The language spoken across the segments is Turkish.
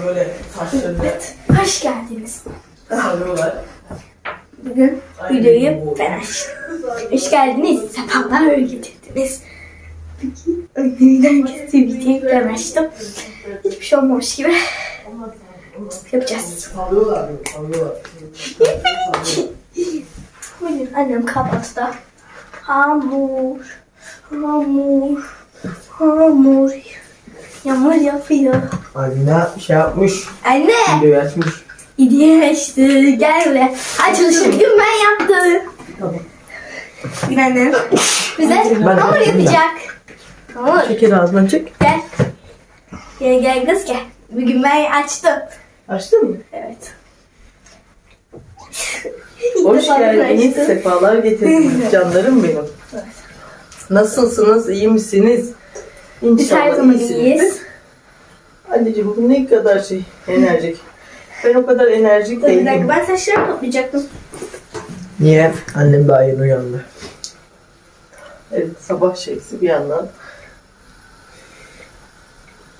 Böyle saçlarını Evet, hoş geldiniz. sarıyorlar. Bugün videoyu ben açtım. Hoş geldiniz, sefalar getirdiniz. Bugün önümden kestiği videoyu ben açtım. Hiçbir şey olmamış gibi yapacağız. Sarıyorlar böyle sarıyorlar. Bugün annem kahvaltıda hamur, hamur, hamur, yağmur yapıyor. Alina şey yapmış. Anne! Videoyu açmış. İdiye açtı. Gel buraya. Açılışı bugün ben yaptım. Tamam. Annem bize Ben hamur yapayım da. yapacak. Hamur. Şeker ağzından çek. Gel. Gel gel kız gel. Bugün ben açtım. Açtın mı? Evet. İlk Hoş defa ben geldiniz. açtım. Sefalar getirdiniz canlarım benim. Nasılsınız? iyi misiniz? Biz her zaman iyisinizdir. iyiyiz. Anneciğim bu ne kadar şey enerjik. Ben o kadar enerjik Dur bir dakika değilim. ben saçlarımı toplayacaktım. Niye? Annem daha yeni uyandı. Evet sabah şeysi bir yandan.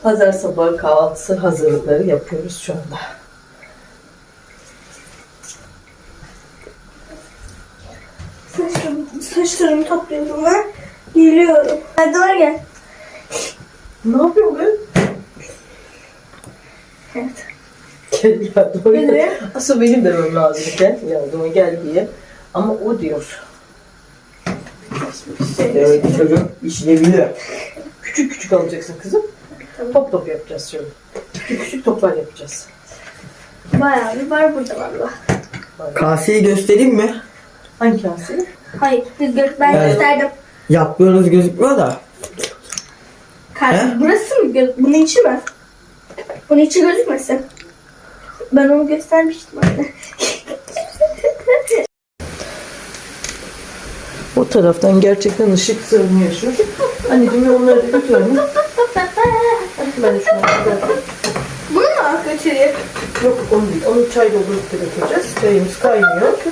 Pazar sabahı kahvaltısı hazırlıkları yapıyoruz şu anda. Saçlarımı, saçlarımı topluyorum ben. Geliyorum. Hadi var gel. Ne yapıyorsun be? Evet. Gel yardıma Ne gel. diyor? Asıl benim demem lazım. Gel yardıma gel diye. Ama o diyor. Evet çocuk işini bilir. Küçük küçük alacaksın kızım. Tamam. Top top yapacağız şöyle. Küçük küçük toplar yapacağız. Bayağı bir var burada valla. Kaseyi göstereyim mi? Hangi kase? Hayır ben Evet. gösterdim. Yaptığınız gözükmüyor da. He? Burası mı? Bunun içi mi? Bunun içi gözükmesin. Ben onu göstermiştim anne. O taraftan gerçekten ışık sığmıyor şu. Anneciğim onları da götürelim. Ben şunu düzelteyim. Bunu mu götüreyim? Yok onu değil. Onu çay doldurup da götüreceğiz. Çayımız kaynıyor.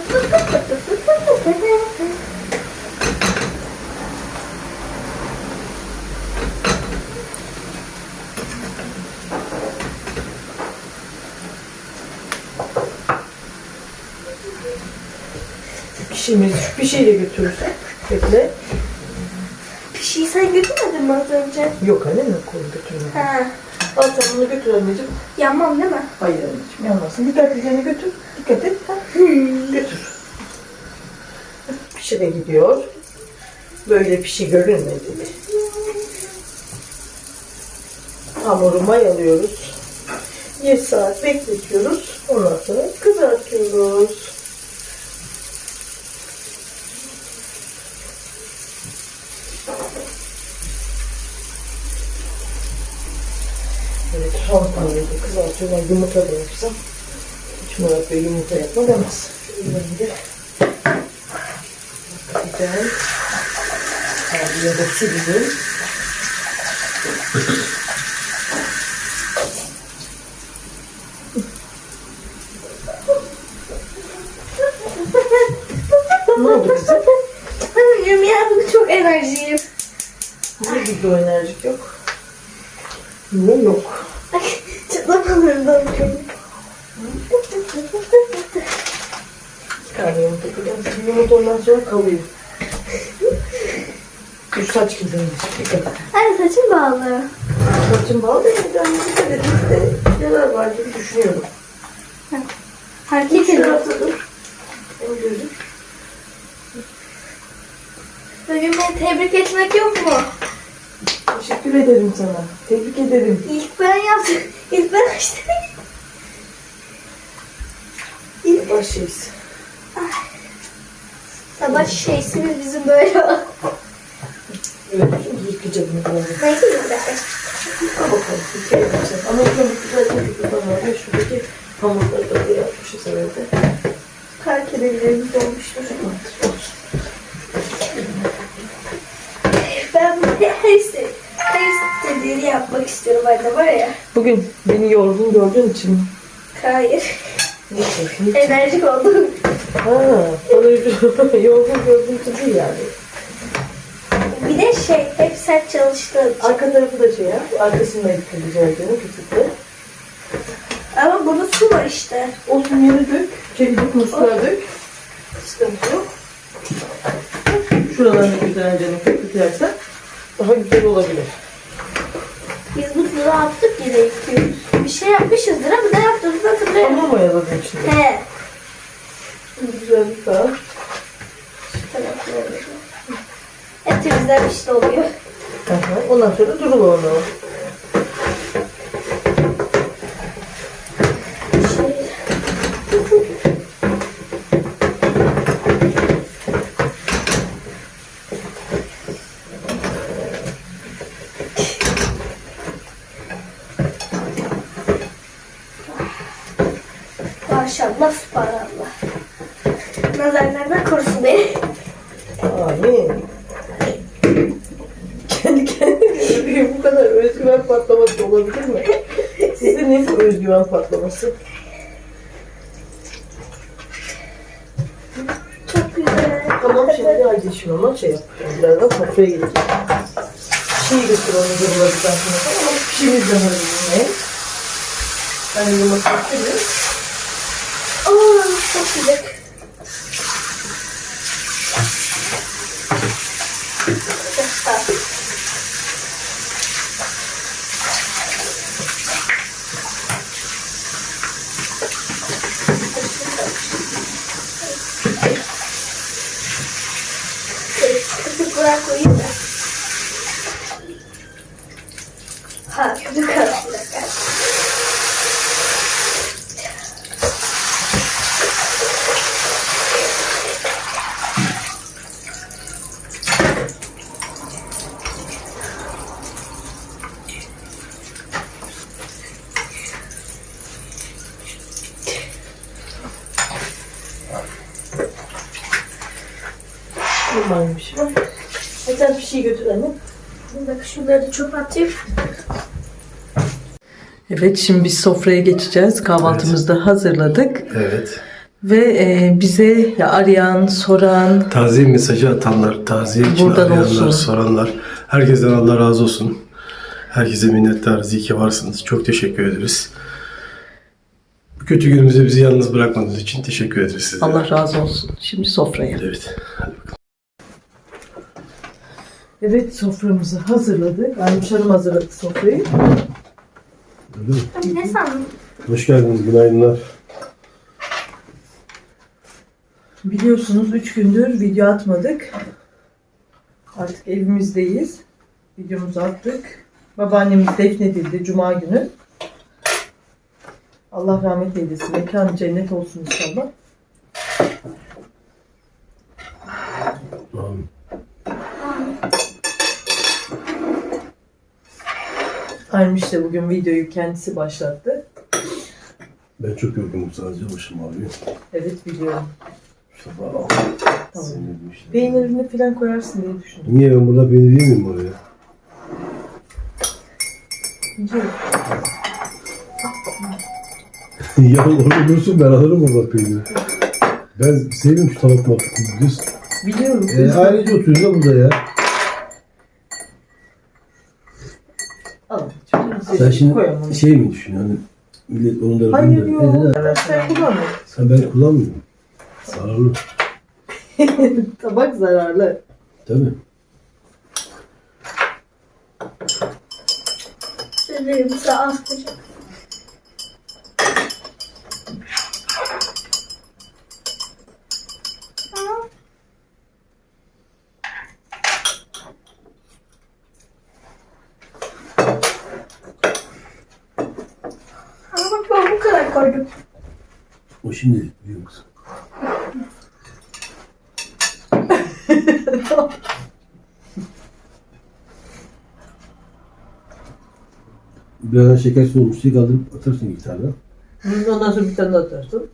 Pişimiz şu pişiyle götürürsek bekle. Bir şey sen götürmedin mi az önce? Yok anne ne koyun götürme. Ha. Al sen bunu götür anneciğim. Yanmam değil mi? Hayır anneciğim yanmasın. Dikkatlice götür. Dikkat et. Ha, Götür. Pişi de gidiyor. Böyle pişi görünmedi. Hamuru mayalıyoruz. 7 saat bekletiyoruz. Ondan sonra kızartıyoruz. Hamuru kızartıyorum. Yumurta da yapsam. Hiç Murat Bey yumurta yapma demez. Ben de güzel. Da sileyim. ne oldu kızım? Bilmiyorum ya bugün çok enerjiyim. Niye bir enerjik yok? Niye yok? Çıtlamalarım da bakıyorum. Yani yumurta kırdım. Yumurta ondan sonra kalıyor. Şu saç et. Anne saçım bağlı. Saçım bağlı değil. Ben dikkat edin de yarar var gibi düşünüyorum. Hareket ediyorum. Şurası dur. Benim gözüm. Bugün beni tebrik etmek yok mu? Teşekkür ederim sana. Tebrik ederim. İlk ben yaptım. İlk ben açtım. Başlayız. Sabah şeysiniz bizim böyle. Evet, yıkayacağım bunu biraz. Neyse bir dakika. Al bakalım. yıkayalım sen. Ama şöyle güzel bir kullanma var. Şuradaki hamurları da buraya atmışız herhalde. Fark edebiliriz olmuştur. Ben bunu her, iste, her istediğini yapmak istiyorum anne var ya. Bugün beni yorgun gördüğün için mi? Hayır. Niçin? Niçin? Enerjik oldum. Ha, bana yorgun gördüğün için değil yani. Bir de şey hep sert çalıştığım için. Arka tarafı da şey ya. Arkasında yıkayacağız canım küçükte. işte. Olsun yere dök. Çekecek musluğa dök. Sıkıntı yok. Şuralarını güzelce köpürtersen daha güzel olabilir. Tuzu attık yine yıkıyoruz. Bir şey yapmışızdır ama ne yaptığımızı hatırlayamıyorum. Ama mayaladın içinde. He. Güzel bir daha. Şu tarafı. Hep temizlenmiş de oluyor. Aha, Ondan sonra durul onu. Maşallah subhanallah. Nazarlardan korusun beni. Amin. Kendi kendine bu kadar özgüven patlaması olabilir mi? Sizde ne bu özgüven patlaması? Çok güzel. Tamam şimdi hadi işim ama şey yap. Birazdan sofraya gideceğim. Pişiyi götür onu duruladıktan sonra. Ama pişimiz de yine. Ben yumurta yapayım. Aa, çok güzel. Çok Köpük bırak koyayım da. Ha köpük arasında kaldı. Normal bir şey var. Hadi sen pişiyi götür anne. Çöpe atayım. Evet şimdi biz sofraya geçeceğiz. Kahvaltımızı da hazırladık. Evet. Ve e, bize ya arayan, soran, Taziye mesajı atanlar, taziye için Buradan arayanlar, olsun. soranlar. Herkesten Allah razı olsun. Herkese minnettarız. İyi ki varsınız. Çok teşekkür ederiz. Bu kötü günümüzde bizi yalnız bırakmadığınız için teşekkür ederiz size. Allah razı olsun. Şimdi sofraya. Evet. Hadi. Evet soframızı hazırladık. Aymış Hanım hazırladı sofrayı. Ne sandın? Hoş geldiniz. Günaydınlar. Biliyorsunuz 3 gündür video atmadık. Artık evimizdeyiz. Videomuzu attık. Babaannemiz defnedildi Cuma günü. Allah rahmet eylesin. Mekanı cennet olsun inşallah. Amin. Aymış de bugün videoyu kendisi başlattı. Ben çok yorgunum sadece. Başım ağrıyor. Evet biliyorum. Sabah al. Tamam. Sinirli işte. Peynirini falan koyarsın diye düşündüm. Niye ben burada peynir yemeyeyim mi oraya? Biliyorum. ya orada dursun ben alırım orada peyniri. Ben sevmiyorum şu tabak muhabbetini biliyorsun. Biliyorum. E, ailece oturuyoruz da burada ya. Sen şimdi Koyalım onu. şey mi düşünüyorsun? Hani millet onu da Hayır bunu da- yok. De- Sen kullanma. Sen ben kullanmıyorum. Zararlı. Tabak zararlı. Tabii. Sözlerimizi az koyacağım. Tamam. Ama bak ben bu kadar koydum. O şimdi biliyor musun? Birazdan şeker soğumuş diye kaldırıp atarsın tane. Ondan sonra bir tane daha atarsın.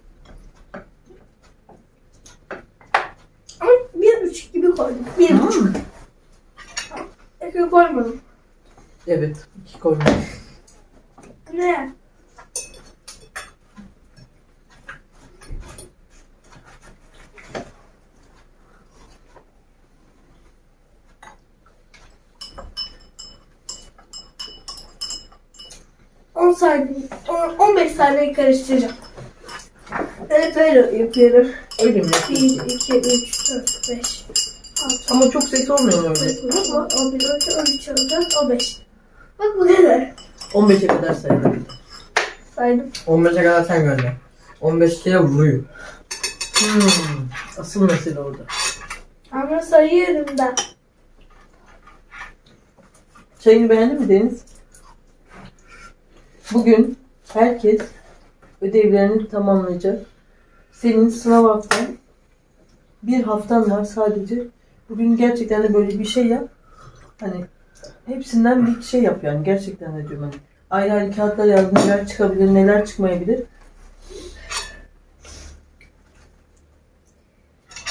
Bir buçuk gibi koydum. Bir buçuk. Ekmek koymadım. Evet. iki koyma. Ne? On saniye, on- 15 saniye karıştıracağım. Evet öyle yapıyorum. Öyle mi? 1, 2, 3, 4, 5, 6, Ama çok ses olmuyor mu öyle? 9, 10, 11, 12, 13, 14, 15. Bak bu kadar. 15'e kadar sayalım. Saydım. 15'e kadar sen gönder. 15 kere vuruyor. Hmm. Asıl mesele orada. Ama sayıyorum da. Çayını beğendin mi Deniz? Bugün herkes ödevlerini tamamlayacak. Senin sınav haftan bir haftan var sadece. Bugün gerçekten de böyle bir şey yap. Hani hepsinden bir şey yap yani gerçekten de diyorum hani. Ayrı ayrı kağıtlar yaz neler çıkabilir neler çıkmayabilir.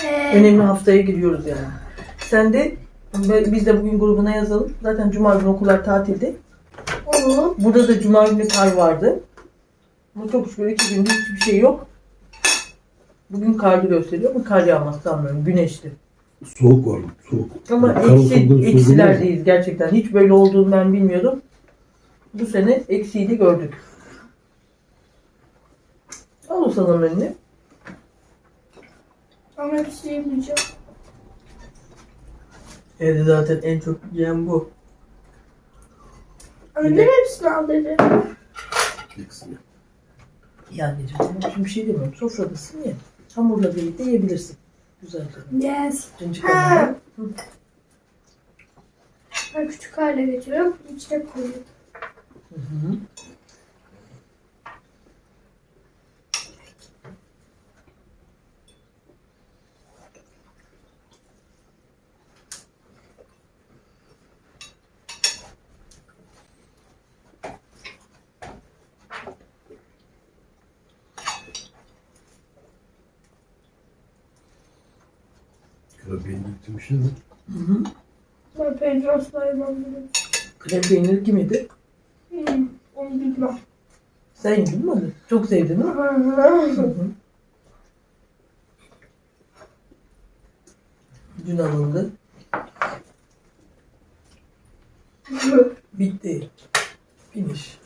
Ee, Önemli haftaya giriyoruz yani. Sen de biz de bugün grubuna yazalım. Zaten cuma günü okullar tatilde. Onu Burada da cuma günü kar vardı. Ama çok şükür iki günde hiçbir şey yok. Bugün karlı gösteriyor ama kar yağmaz sanmıyorum. Güneşli. Soğuk var. Soğuk. Ama eksi, eksilerdeyiz gerçekten. Hiç böyle olduğunu ben bilmiyordum. Bu sene eksiği de gördük. Al o sanırım önüne. ama hepsini yemeyeceğim. Evde zaten en çok yiyen bu. Annem hepsini al dedi. olsun. Ya anneciğim sana şimdi bir şey demiyorum. Sofradasın ya. Hamurla birlikte yiyebilirsin. Güzel. Yes. Cincik Ha. hamurla. Ben küçük hale getiriyorum. İçine koyuyorum. Hı hı. Köpeğin gittim şimdi. Ben peynir asla yemem dedim. Krem peyniri kim yedi? Hmm, onu bilmem. Sen yedin mi onu? Çok sevdin mi? Hı hı. Dün alındı. Bitti. Finish.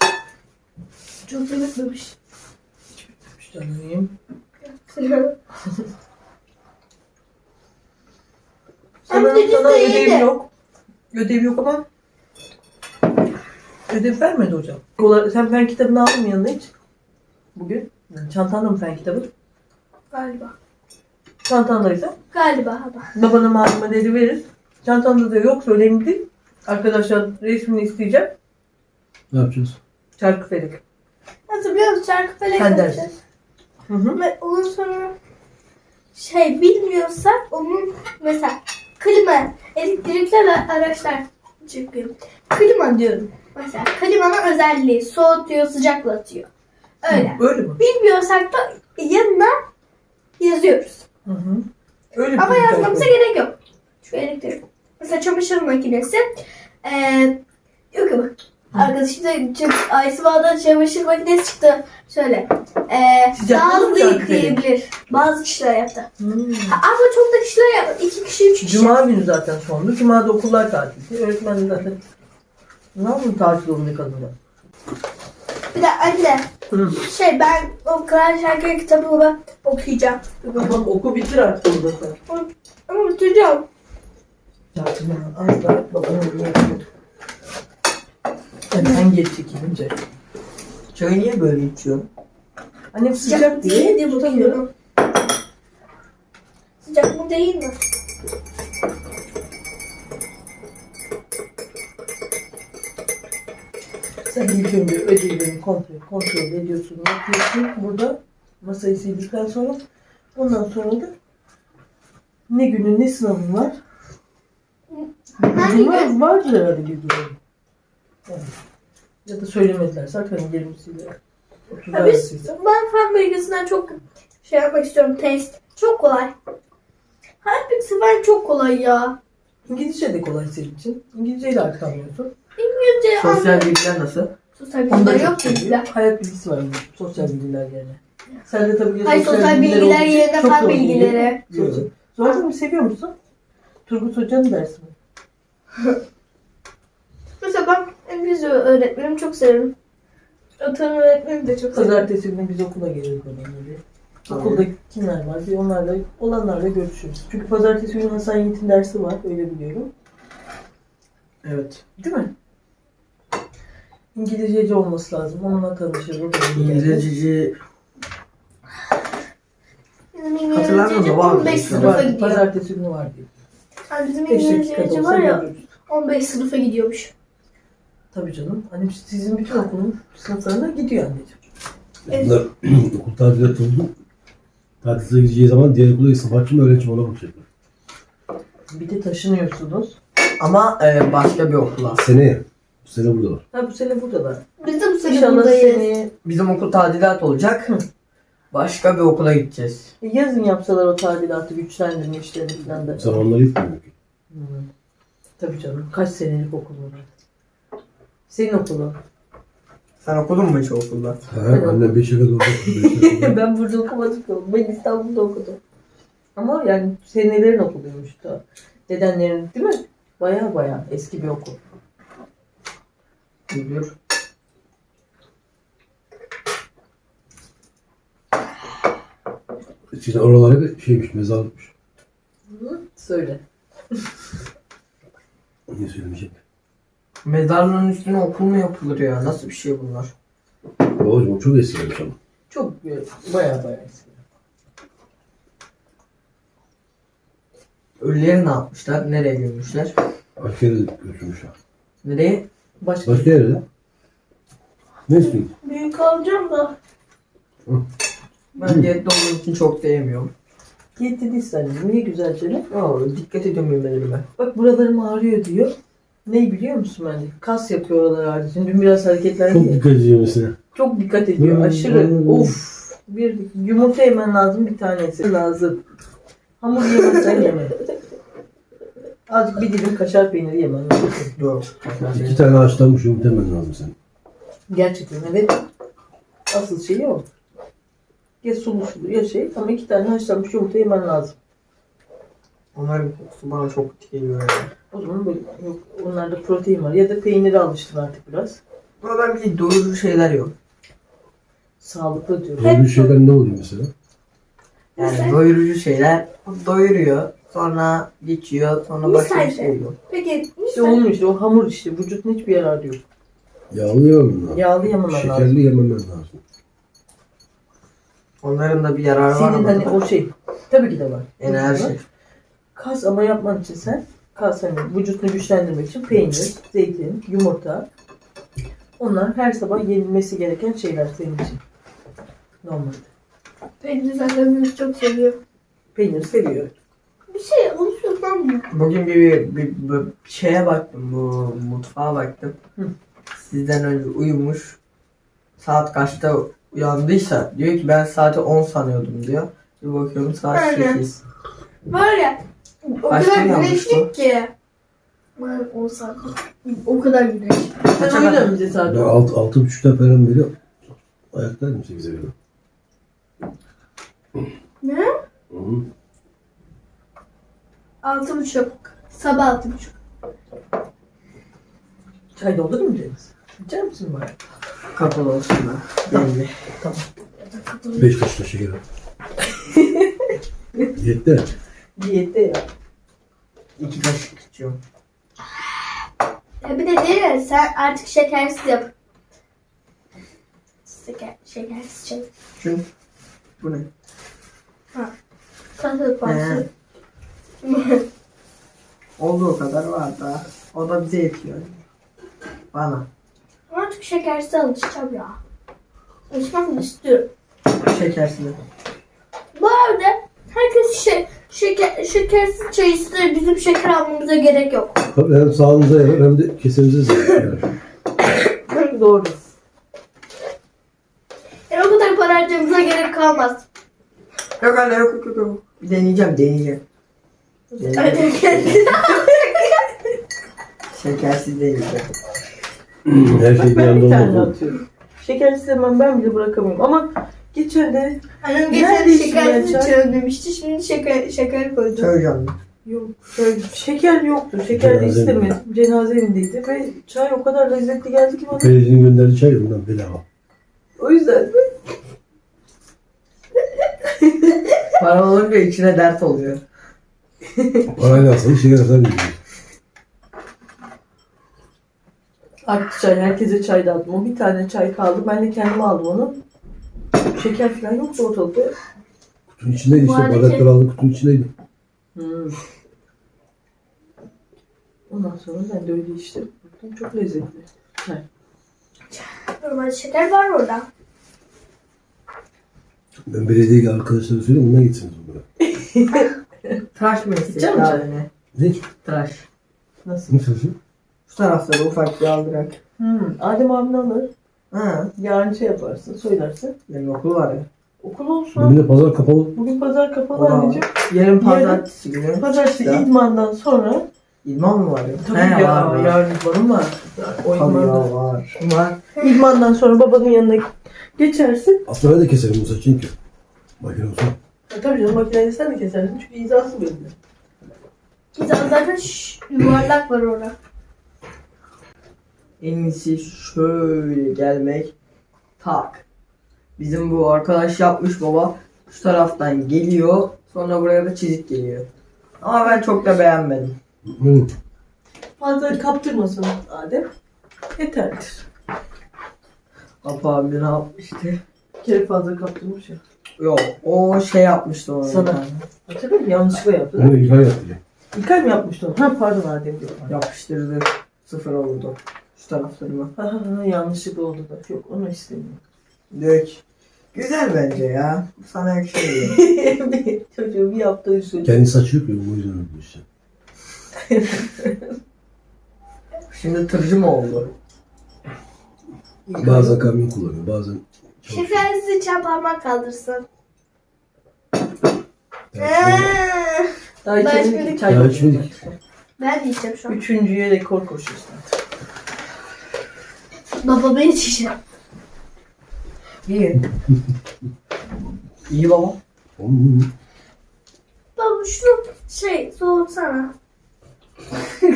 Çok da bitmemiş. Bitmiş canım. Sana, Deniz sana de ödev yedi. yok. Ödev yok ama ödev vermedi hocam. Kola- Sen fen kitabını aldın mı yanına hiç? Bugün? Çantanda mı fen kitabı? Galiba. Çantandaysa Galiba ama. babana malzemeleri veririz. Çantanda da yoksa önemli değil. Arkadaşlar resmini isteyeceğim. Ne yapacağız? Çarkı felek. Nasıl biliyor musun? Şarkı felek Sen yapacağız. Hı hı. Ve ondan sonra şey bilmiyorsak onun mesela klima elektrikli ara- araçlar çünkü klima diyorum. Mesela klimanın özelliği soğutuyor, sıcaklatıyor. Öyle. Öyle mi? Bilmiyorsak da yanına yazıyoruz. Hı hı. Öyle Ama yazmamıza yok. gerek yok. Şu elektrik. Mesela çamaşır makinesi. Eee yok ama. Arkadaşım da çok Aysma'dan çamaşır makinesi çıktı. Şöyle. Daha hızlı sıcak yıkayabilir. Bazı kişiler yaptı. Hmm. Ama çok da kişiler yaptı. İki kişi, üç kişi. Cuma günü zaten sondu. Cuma'da okullar tatildi. Öğretmen de zaten ne yapayım tatil olunca kadınlar. Bir de anne. Hı. Şey ben o Kral Şarkı kitabımı okuyacağım. Tamam oku bitir artık onu da sen. Ama bitireceğim. Tatilden az da babanın önüne yapıyorduk. Ben geç çekilince. Çayı niye böyle içiyorsun? Annem sıcak diye diye tutamıyor. bakıyorum. Sıcak mı değil mi? Sen ilk önce ödevlerini kontrol, kontrol ediyorsun, yapıyorsun. Burada masayı sildikten sonra ondan sonra da ne günün ne sınavın var? Hangi Bilgin var, gün? vardır herhalde bilgilerin. Evet. Ya da söylemedilerse hani 20'siyle 30 Ya biz, ben fen bilgisinden çok şey yapmak istiyorum. Test. Çok kolay. Her bir sefer çok kolay ya. İngilizce de kolay senin için. İngilizceyi de artık anlıyorsun. İngilizce Sosyal anlıyorum. bilgiler nasıl? Sosyal Onda bilgiler yok çünkü. bizde. Hayat bilgisi var için. Sosyal bilgiler yerine. Sen de tabii ki Hayır sosyal bilgiler olduğu için yerine çok fen geliyor. bilgileri. Sosyal. Sosyal mi seviyor musun? Turgut Hoca'nın dersi mi? İngilizce öğretmenimi çok severim. Atanı öğretmenimi de çok severim. Pazartesi günü biz okula geliriz babamla bir. Tamam. Okulda kimler var? Bir onlarla, olanlarla görüşürüz. Çünkü pazartesi günü Hasan Yiğit'in dersi var. Öyle biliyorum. Evet. Değil mi? İngilizceci olması lazım. Onunla tanışırız. O da gelir. İngilizceci Bizim Hatırlamıyorum İngilizce da var mı? 15 sınıfa Var, gidiyor. Pazartesi günü var diye. Yani bizim 5 dakikada İngilizce olsa var ya görürüz. 15 sınıfa gidiyormuş. Tabii canım. Hani sizin bütün okulun sınıflarına gidiyor anneciğim. Evet. Bunlar okul tadilatı oldu. Tatile gideceği zaman diğer okula gitsin. Bakayım öğrenci ona bakacaklar. Bir de taşınıyorsunuz. ama e, başka bir okula. Seneye. Bu sene buradalar. Ha bu sene buradalar. Biz de bu sene İnşallah buradayız. seneye Bizim okul tadilat olacak. Başka bir okula gideceğiz. E, yazın yapsalar o tadilatı güçlendirme işlerini falan da. Zamanları gitmiyor ki. Hmm. Tabii canım. Kaç senelik okul var. Senin okulun. Sen okudun mu hiç okulda? Ha, annem 5'e kadar orada okudu. beşe kadar. ben burada okumadım ki. Ben İstanbul'da okudum. Ama yani senelerin okuluymuş da. Dedenlerin değil mi? Baya baya eski bir okul. Müdür. Şimdi oralara bir şeymiş, mezarlıkmış. Hı? Söyle. Niye söylemeyecek? Mezarlığın üstüne okul mu yapılır ya? Nasıl bir şey bunlar? Babacım o çok eskimiş ama. Çok baya baya eski. Ölüleri ne yapmışlar? Nereye gömmüşler? Başka yere götürmüşler. Nereye? Başka Başka yere de. Ne istiyorsun? Büyük alacağım da. Ben diyette olduğum için çok da yemiyorum. Diyette anneciğim. Niye güzelce ne? Oo, dikkat ediyorum yemelerime. Bak buralarım ağrıyor diyor. Neyi biliyor musun bence? Kas yapıyor oralar ağrıdı. Dün biraz hareketler Çok dikkat ediyor mesela. Çok dikkat ediyor. Hmm, Aşırı. hmm. Of. Bir yumurta yemen lazım bir tanesi. Lazım. Hamur yemezsen yeme. Azıcık bir dilim kaşar peyniri yemen lazım. Yok. İki tane haşlanmış yumurta yemen lazım senin. Gerçekten evet. Asıl şeyi o. Ya sulu sulu ya şey ama iki tane haşlanmış yumurta yemen lazım. Onların kokusu bana çok kötü geliyor ya. O zaman böyle yok onlarda protein var ya da peynire alıştın artık biraz. Ama ben bir doyurucu şeyler yok. Sağlıklı diyorum. Böyle bir şeyler ne oluyor mesela? Yani Mesela? doyurucu şeyler doyuruyor. Sonra geçiyor. Sonra başka bir Misal şey yok. Peki İşte misal olmuyor işte o hamur işte vücudun hiçbir yararı yok. Yağlı yememen lazım. Yağlı yememen lazım. Şekerli yememen lazım. Onların da bir yararı var Senin ama. hani o şey tabii ki de var. Enerji. Kas ama yapman için sen kas hani vücudunu güçlendirmek için peynir, zeytin, yumurta onlar her sabah yenilmesi gereken şeyler senin için. Normalde. Peynir zaten çok seviyor. Peynir seviyor. Bir şey oluşuyorsan mı? Bugün bir, bir, bir, bir şeye baktım. Bu mutfağa baktım. Hı. Sizden önce uyumuş. Saat kaçta uyandıysa diyor ki ben saati 10 sanıyordum diyor. Bir bakıyorum saat Aynen. 8. Var ya o Kaçta kadar güneşlik ki. Ben o kadar güneş. Kaça oynar kadar? mısın Ben zaten? alt, altı buçukta falan beri ayaktaydım sekize kadar. Ne? Hı -hı. Altı buçuk. Sabah altı buçuk. Çay doldurur mu Deniz? İçer misin bari? Kapalı olsun da. Belli. Beş kaşık şeker. Yetti. Diyette ya. İki kaşık içiyorum. Ya bir de değil ya, sen artık şekersiz yap. Şeker, şekersiz çay. Çünkü bu ne? Tatlı parça. Olduğu kadar var da. O da bize yetiyor. Bana. Artık şekersiz alışacağım ya. Alışmak istiyorum? Şekersiz. Bu arada herkes şey, şeker, şekersiz çay ister. Bizim şeker almamıza gerek yok. Tabii hem sağlığınıza yarar hem de kesenize yarar. Doğru. Yani o kadar para harcamamıza gerek kalmaz. Yok anne yok yok yok. Deneyeceğim deneyeceğim. deneyeceğim. Şekersiz deneyeceğim. Her şey bir ben anda tane atıyorum. Şekersiz hemen ben bile bırakamıyorum ama geçen de Annem Nerede geçen içiyor şekersiz çay? çay demişti. Şimdi şeker, şeker koydu. Söyleyeceğim. Yok. Şöyle, şeker yoktu. Şeker de Cenaze istemedim. Cenaze evindeydi ve çay o kadar lezzetli geldi ki bana. Belediyenin gönderdiği çay ondan bedava. O yüzden de Para olunca içine dert oluyor. Parayla şeker sen veriyorsun. Arttı çay. Herkese çay dağıttım. O bir tane çay kaldı. Ben de kendime aldım onu. Şeker falan yoktu ortalıkta. Kutunun içindeydi işte. arada Bardakları aldım kutunun içindeydi. Hmm. Ondan sonra ben de öyle içtim. Baktım çok lezzetli. Çay. Normal şeker var orada. Ben belediyeye arkadaşlara söyleyeyim bundan gitsiniz bunlara. Tıraş mı İçecek misin? abine? Ne? Tıraş. Nasıl? Sözü? Şu tarafları ufak bir aldırak. Hmm. Adem abin alır. Ha. Yarın şey yaparsın, söylersin. Benim okul var ya. Okul olsun. Bugün de pazar kapalı. Bugün pazar kapalı var. anneciğim. Yarın pazartesi günü. Pazartesi İşte. idmandan sonra İdman mı var ya? tabii He, ya var, var. yarın idmanım var. O Tabii ya var. Var. idmandan sonra babanın yanına geçersin. Aslında ben de keserim bu saçını ki. Makine olsa. E, tabii canım makineyi sen de kesersin çünkü hizası belli. Zaten şş, yuvarlak var orada. En iyisi şöyle gelmek. Tak. Bizim bu arkadaş yapmış baba. Şu taraftan geliyor. Sonra buraya da çizik geliyor. Ama ben çok da beğenmedim. Hı. Fazla kaptırmasın Adem. Yeterlidir. Apa abi ne yapmıştı? Bir kere fazla kaptırmış ya. Yok o şey yapmıştı onu. Sana. Hatırlıyor musun? Yanlışlıkla yaptı. Onu İlhan yaptı. İlkay mı yapmıştı onu? Ha pardon Adem diyor. Yapıştırdı. Sıfır oldu. Şu taraflarıma. Yanlışlıkla oldu da. Yok onu istemiyorum. Dök. Güzel bence ya. Sana yakışıyor. Çocuğu bir yaptığı şey. Kendi saçı yok ya o yüzden öldü işte. Şimdi tırcı mı oldu? Bazen kamyon kullanıyor bazen Şeker sizi çan parmak kaldırsın. Daha Ben içemedik. içmedik. Çay Daha koyuyoruz. içmedik. Ben diyeceğim şu an. Üçüncüye rekor koşuyoruz zaten. Baba ben içeceğim. İyi. İyi baba. Oğlum, Baba şunu şey soğutsana.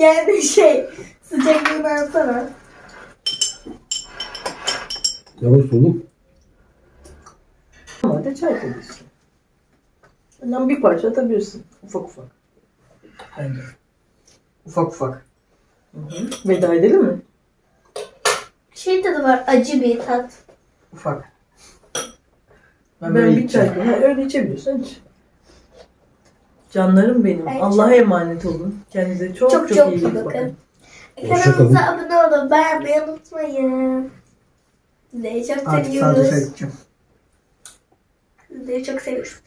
yani şey sıcaklığını alsana. Yavaş oğlum. Ama de çay koyuyorsun. Ondan bir parça atabilirsin. Ufak ufak. Bence. Ufak ufak. Veda edelim mi? Şey tadı var acı bir tat. Ufak. Ben, böyle bir çay içeceğim. koyayım. Ha, öyle içebiliyorsan iç. Canlarım benim. Ben Allah'a emanet olun. Kendinize çok çok, Çok çok iyi bakın. bakın. Kanalımıza abone olun, beğenmeyi unutmayın. Sizleri çok Artık sadece seviyoruz. çay içeceğim. Sizleri çok seviyoruz.